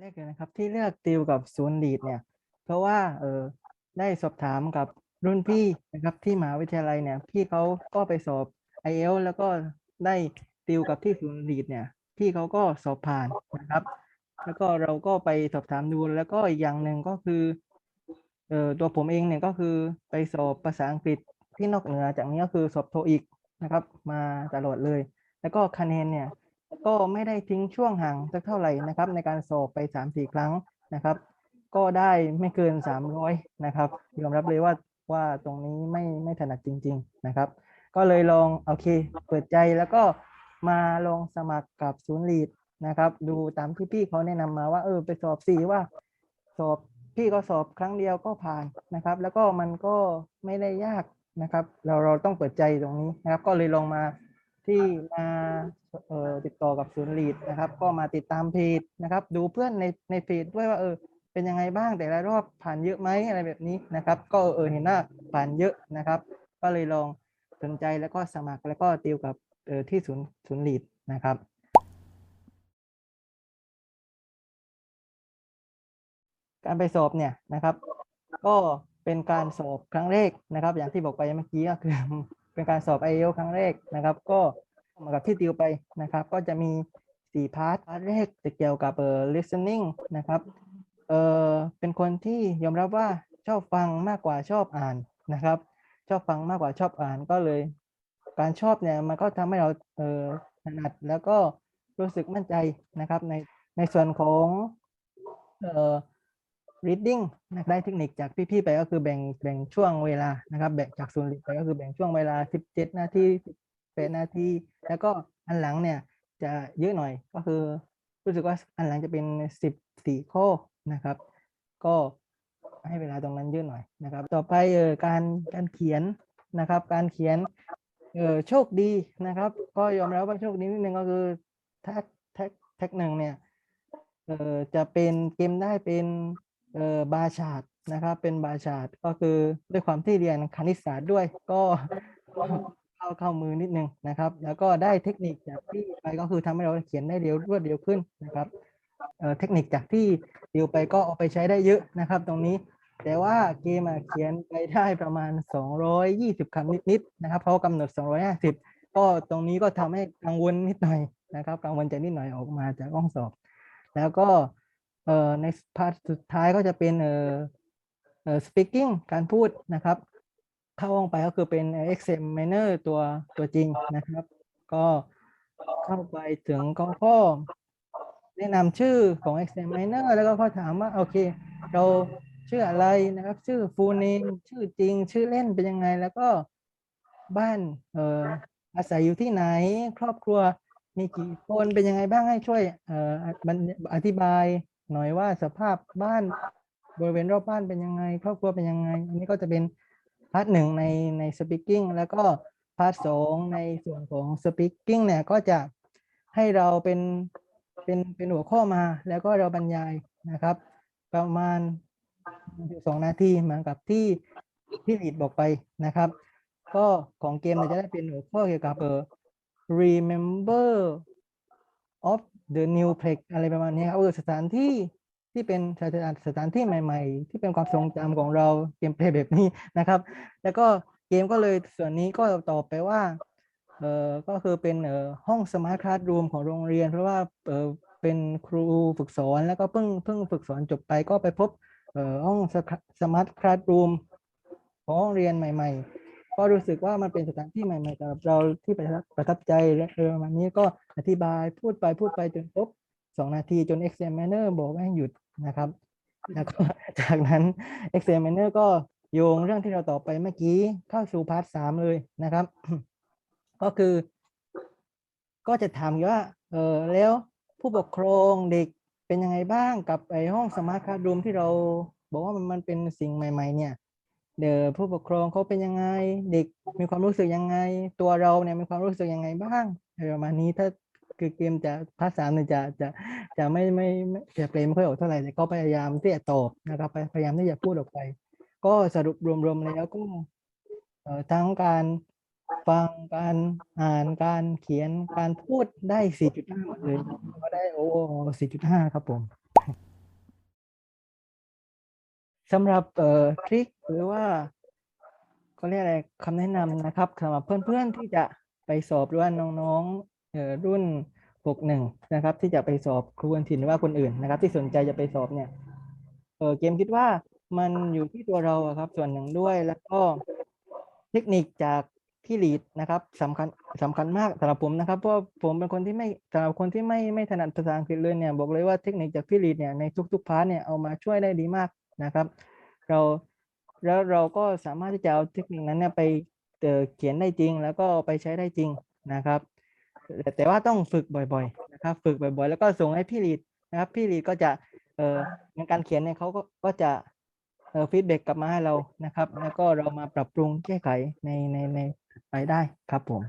แรกเลยนะครับที่เลือกติวกับศูนย์ลีดเนี่ย เพราะว่าเออได้สอบถามกับรุ่นพี่นะครับที่มหาวิทยาลัยเนี่ย พี่เขาก็ไปสอบ i อเอลแล้วก็ได้ติวกับที่ศูนย์ลีดเนี่ย พี่เขาก็สอบผ่านนะครับ แล้วก็เราก็ไปสอบถามดูแล้วก็อีกอย่างหนึ่งก็คือเออตัวผมเองเนี่ยก็คือไปสอบภาษาอังกฤษที่นอกเหนือจากนี้ก็คือสอบโทอีกนะครับ มาตลอดเลย แล้วก็คะแนนเนี่ย ก็ไม่ได้ทิ้งช่วงห่างสักเท่าไหร่นะครับ ในการสอบไปสามสี่ครั้งนะครับ ก็ได้ไม่เกินสามร้อยนะครับยอมรับเลยว่าว่าตรงนี้ไม่ไม่ถนัดจริง ๆนะครับ ก็เลยลองโอเค เปิดใจแล้วก็มาลองสมัครกับศูนย์ลีดนะครับ ดูตามที่พี่เขาแนะนำมาว่าเออไปสอบสี่ว่า สอบพี่ก็สอบครั้งเดียวก็ผ่านนะครับ แล้วก็มันก็ไม่ได้ยากนะครับ เราเราต้องเปิดใจตรงนี้นะครับ ก็เลยลองมา ที่มาติดต่อกับศูนย์ลีดนะครับ ก็มาติดตามเพจนะครับ ดูเพื่อนในในเพจด้วยว่าเออเป็นยังไงบ้างแต่ละรอบผ่านเยอะไหมอะไรแบบนี้นะครับ ก็เออเห็นว่าผ่านเยอะนะครับ ก็เลยลองสนใจแล้วก็สมัครแล้วก็ติวกับเออที่ศูนย์ศูนย์ลีดนะครับการไปสอบเนี่ยนะครับ ก็เป็นการสอบครั้งแรกนะครับ อย่างที่บอกไปเมื่อกี้ก็คือ เป็นการสอบ i อเอครั้งแรกนะครับ ก็เหมือนกับที่ติวไปนะครับ ก็จะมีสี่พาร์ทพาร์ทแรกจะเกี่ยวกับเอ่อ listening นะครับเอ่อเป็นคนที่ยอมรับว่าชอบฟังมากกว่าชอบอ่านนะครับ ชอบฟังมากกว่าชอบอ่านก็เลย การชอบเนี่ยมันก็ทำให้เราเอ่อถนัดแล้วก็รู้สึกมั่นใจนะครับในในส่วนของเอ่อ reading นะได้เทคนิคจากพี่ๆไปก็คือแบ่งแบ่งช่วงเวลานะครับ แบ่งจากศูนย์เรียนไปก็คือแบ่งช่วงเวลา 17 นาที18นาที แล้วก็อันหลังเนี่ยจะเยอะหน่อยก็คือรู้สึกว่าอันหลังจะเป็น 14 ข้อนะครับ ก็ให้เวลาตรงนั้นเยอะหน่อยนะครับ ต่อไปเออการการเขียนนะครับ การเขียนเออโชคดีนะครับ ก็ยอมรับว่าโชคดีนิดนึงก็คือแท็กแท็กแท็กหนึ่งเนี่ยเออจะเป็นเกมได้เป็น บาชาร์ดนะครับ เป็นบาชาร์ดก็คือด้วยความที่เรียนคณิตศาสตร์ด้วยก็เข้าเข้ามือนิดนึงนะครับ แล้วก็ได้เทคนิคจากที่ไปก็คือทำให้เราเขียนได้เร็วรวดเร็วขึ้นนะครับเอ่อเทคนิคจากที่เดียวไปก็เอาไปใช้ได้เยอะนะครับ ตรงนี้ แต่ว่าเกมเขียนไปได้ประมาณ 220คำนิดๆนะครับเพราะกำหนด 250 ก็ตรงนี้ก็ทำให้กังวลนิดหน่อยนะครับ กังวลใจนิดหน่อยออกมาจากห้องสอบ แล้วก็ เอ่อในพาร์ทสุดท้ายก็จะเป็นเอ่อเอ่อ speaking การพูดนะครับ เข้าห้องไปก็คือเป็น examiner ตัวตัวจริงนะครับ ก็เข้าไปถึงก็ก็แนะนำชื่อของ examiner แล้วก็เขาถามว่าโอเค เราชื่ออะไรนะครับ ชื่อ full name ชื่อจริง ชื่อเล่นเป็นยังไง แล้วก็บ้านเอ่ออาศัยอยู่ที่ไหนครอบครัวมีกี่คนเป็นยังไงบ้างให้ช่วยเอ่ออธิบาย หน่อยว่าสภาพบ้านบริเวณรอบบ้านเป็นยังไง ครอบครัวเป็นยังไง อันนี้ก็จะเป็นพาร์ทหนึ่งในใน speaking แล้วก็พาร์ทสองในส่วนของ speaking เนี่ยก็จะให้เราเป็นเป็นเป็นหัวข้อมาแล้วก็เราบรรยายนะครับ ประมาณสองนาทีเหมือนกับที่ที่ลีดบอกไปนะครับ ก็ของเกมเนี่ยจะได้เป็นหัวข้อเกี่ยวกับเออ remember of the new place อะไรประมาณนี้ครับเออสถานที่ที่เป็นสถานสถานที่ใหม่ ๆ ที่เป็นความทรงจำของเราเกมเพลย์แบบนี้นะครับ แล้วก็เกมก็เลยส่วนนี้ก็ตอบไปว่าเออก็คือเป็นเออห้องสมาร์ทคลาสรูมของโรงเรียน เพราะว่าเออเป็นครูฝึกสอนแล้วก็เพิ่งเพิ่งฝึกสอนจบไปก็ไปพบเออห้องสมาร์ทคลาสรูมของห้องเรียนใหม่ ๆ ก็รู้สึกว่ามันเป็นสถานที่ใหม่ๆสำหรับเราที่ประทับประทับใจและเออประมาณนี้ก็อธิบายพูดไปพูดไปจนครบสองนาทีจน examiner บอกให้หยุดนะครับแล้วก็จากนั้น examiner ก็โยงเรื่องที่เราต่อบไปเมื่อกี้เข้าสู่พาร์ทสามเลยนะครับ ก็คือ ก็จะถามว่าเออแล้วผู้ปกครองเด็กเป็นยังไงบ้างกับไอห้องสมาร์ทคลาสรูมที่เรา บอกว่ามันมันเป็นสิ่งใหม่ ๆ เนี่ย เดี๋ยวผู้ปกครองเขาเป็นยังไง เด็กมีความรู้สึกยังไง ตัวเราเนี่ยมีความรู้สึกยังไงบ้างประมาณนี้ถ้าคือเกมจะภาษาเนี่ยจะจะจะไม่ไม่ไม่จะเปลไม่ค่อยออกเท่าไหร่แต่ก็พยายามที่จะตอบนะครับพยายามที่จะพูดออกไป ก็สรุปรวมๆแล้วก็ทั้งการฟังการอ่านการเขียนการพูดได้ 4.5หมดเลยก็ได้โอ้4.5 ครับผม สำหรับเอ่อทริคหรือว่าเขาเรียกอะไรคำแนะนำนะครับสำหรับเพื่อนๆที่จะไปสอบหรือว่าน้องๆเอ่อรุ่น 61 นะครับ ที่จะไปสอบครูอันถิ่นหรือว่าคนอื่นนะครับ ที่สนใจจะไปสอบเนี่ยเออเกมคิดว่ามันอยู่ที่ตัวเราอะครับส่วนหนึ่งด้วยแล้วก็เทคนิคจากพี่ลีดนะครับสำคัญสำคัญมากสำหรับผมนะครับเพราะผมเป็นคนที่ไม่สำหรับคนที่ไม่ไม่ถนัดภาษาอังกฤษเลยเนี่ยบอกเลยว่าเทคนิคจากพี่ลีดเนี่ยในทุกๆพาร์ทเนี่ยเอามาช่วยได้ดีมาก นะครับ เราแล้วเราก็สามารถที่จะเอาเทคนิคนั้นเนี่ยไปเขียนได้จริง แล้วก็ไปใช้ได้จริงนะครับแต่แต่ว่าต้องฝึกบ่อยๆนะครับ ฝึกบ่อยๆ แล้วก็ส่งให้พี่ลีดนะครับ พี่ลีดก็จะเอ่อในการเขียนเนี่ยเขาก็ก็จะเอ่อฟีดแบ็กกลับมาให้เรานะครับ แล้วก็เรามาปรับปรุงแก้ไขในในในไปได้ครับผม